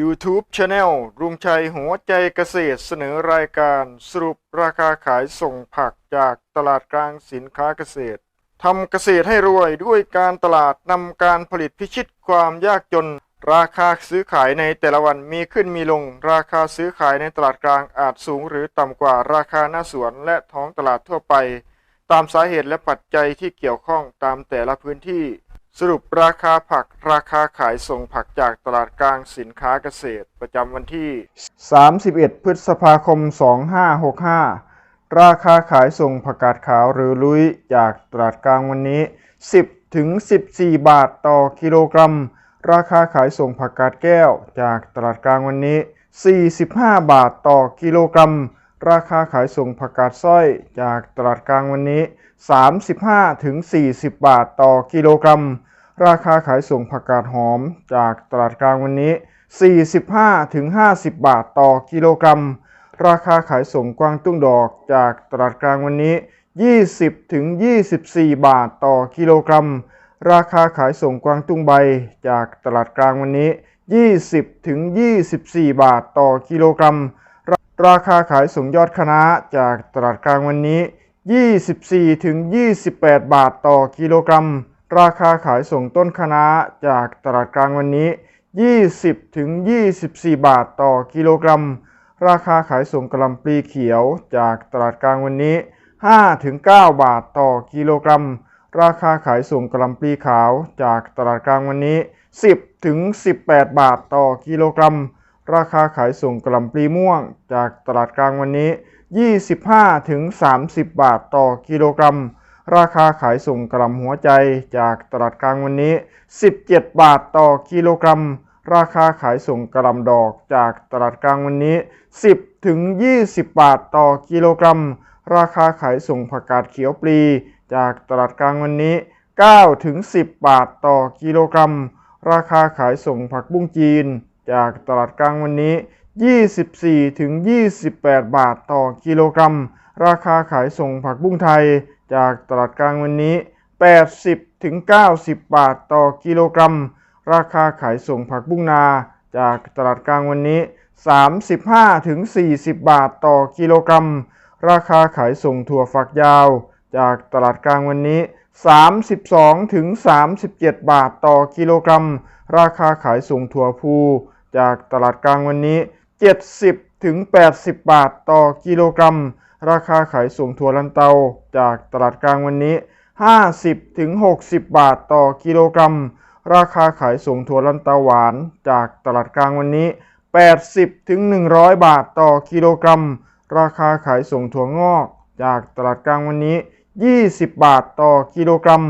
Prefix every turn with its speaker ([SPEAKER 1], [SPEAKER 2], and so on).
[SPEAKER 1] YouTube Channel รุงชัยหัวใจเกษตรเสนอรายการสรุปราคาขายส่งผักจากตลาดกลางสินค้าเกษตรทำเกษตรให้รวยด้วยการตลาดนำการผลิตพิชิตความยากจน ราคาซื้อขายในแต่ละวันมีขึ้นมีลง ราคาซื้อขายในตลาดกลางอาจสูง หรือต่ำกว่าราคาหน้าสวนและท้องตลาดทั่วไป ตามสาเหตุและปัจจัยที่เกี่ยวข้องตามแต่ละพื้นที่ สรุปราคาผักราคาขายส่งผักจากตลาดกลางสินค้าเกษตร ประจำวันที่ 31 พฤษภาคม 2565 ราคาขายส่งผักกาดขาวหรือลุยจากตลาดกลางวันนี้ 10 ถึง 14 บาทต่อกิโลกรัม ราคาขายส่งผักกาดแก้วจากตลาดกลางวันนี้ 45 บาทต่อกิโลกรัม ราคาขายส่งผักกาดสร้อยจากตลาดกลางวันนี้ 35ถึง40 บาทต่อกิโลกรัม ราคาขายส่งผักกาดหอมจากตลาดกลางวันนี้ 45ถึง50 บาทต่อกิโลกรัม ราคาขายส่งกวางตุ้งดอกจากตลาดกลางวันนี้ 20ถึง24 บาทต่อกิโลกรัม ราคาขายส่งกวางตุ้งใบจากตลาดกลางวันนี้ 20ถึง24 บาทต่อกิโลกรัม ราคาขายส่งยอดคณะจากตลาดกลางวันนี้ 24 ถึง 28 บาทต่อกิโลกรัม ราคาขายส่งต้นคณะจากตลาดกลางวันนี้ 20 ถึง 24 บาทต่อกิโลกรัม ราคาขายส่งกระหลำปลีเขียวจากตลาดกลางวันนี้ 5 ถึง 9 บาทต่อกิโลกรัม ราคาขายส่งกระหลำปลีขาวจากตลาดกลางวันนี้ 10 ถึง 18 บาทต่อกิโลกรัม ราคาขายส่งกระหลำปลีม่วงจากตลาดกลางวันนี้ 25ถึง30 บาทต่อกิโลกรัม ราคาขายส่งกระหลำหัวใจจากตลาดกลางวันนี้ 17 บาทต่อกิโลกรัม ราคาขายส่งกระหลำดอกจากตลาดกลางวันนี้ 10 ถึง 20 บาทต่อกิโลกรัม ราคาขายส่งผักกาดเขียวปลี จากตลาดกลางวันนี้ 9 ถึง 10 บาทต่อกิโลกรัม ราคาขายส่งผักบุ้งจีน จากตลาดกลางวันนี้ 24 ถึง 28 บาทต่อกิโลกรัม ราคาขายส่งผักบุ้งไทย จากตลาดกลางวันนี้ 80 ถึง 90 บาทต่อกิโลกรัม ราคาขายส่งผักบุ้งนา จากตลาดกลางวันนี้ 35 ถึง 40 บาทต่อกิโลกรัม ราคาขายส่งถั่วฝักยาว จากตลาดกลางวันนี้ 32 ถึง 37 บาทต่อกิโลกรัม ราคาขายส่งถั่วพู จากตลาดกลางวันนี้ 70 ถึง 80 บาทต่อกิโลกรัม ราคาขายส่งถั่วลันเตา จากตลาดกลางวันนี้ 50 ถึง 60 บาทต่อกิโลกรัม ราคาขายส่งถั่วลันเตาหวาน จากตลาดกลางวันนี้ 80 ถึง 100 บาทต่อกิโลกรัม ราคาขายส่งถั่วงอก จากตลาดกลางวันนี้ 20 บาทต่อกิโลกรัม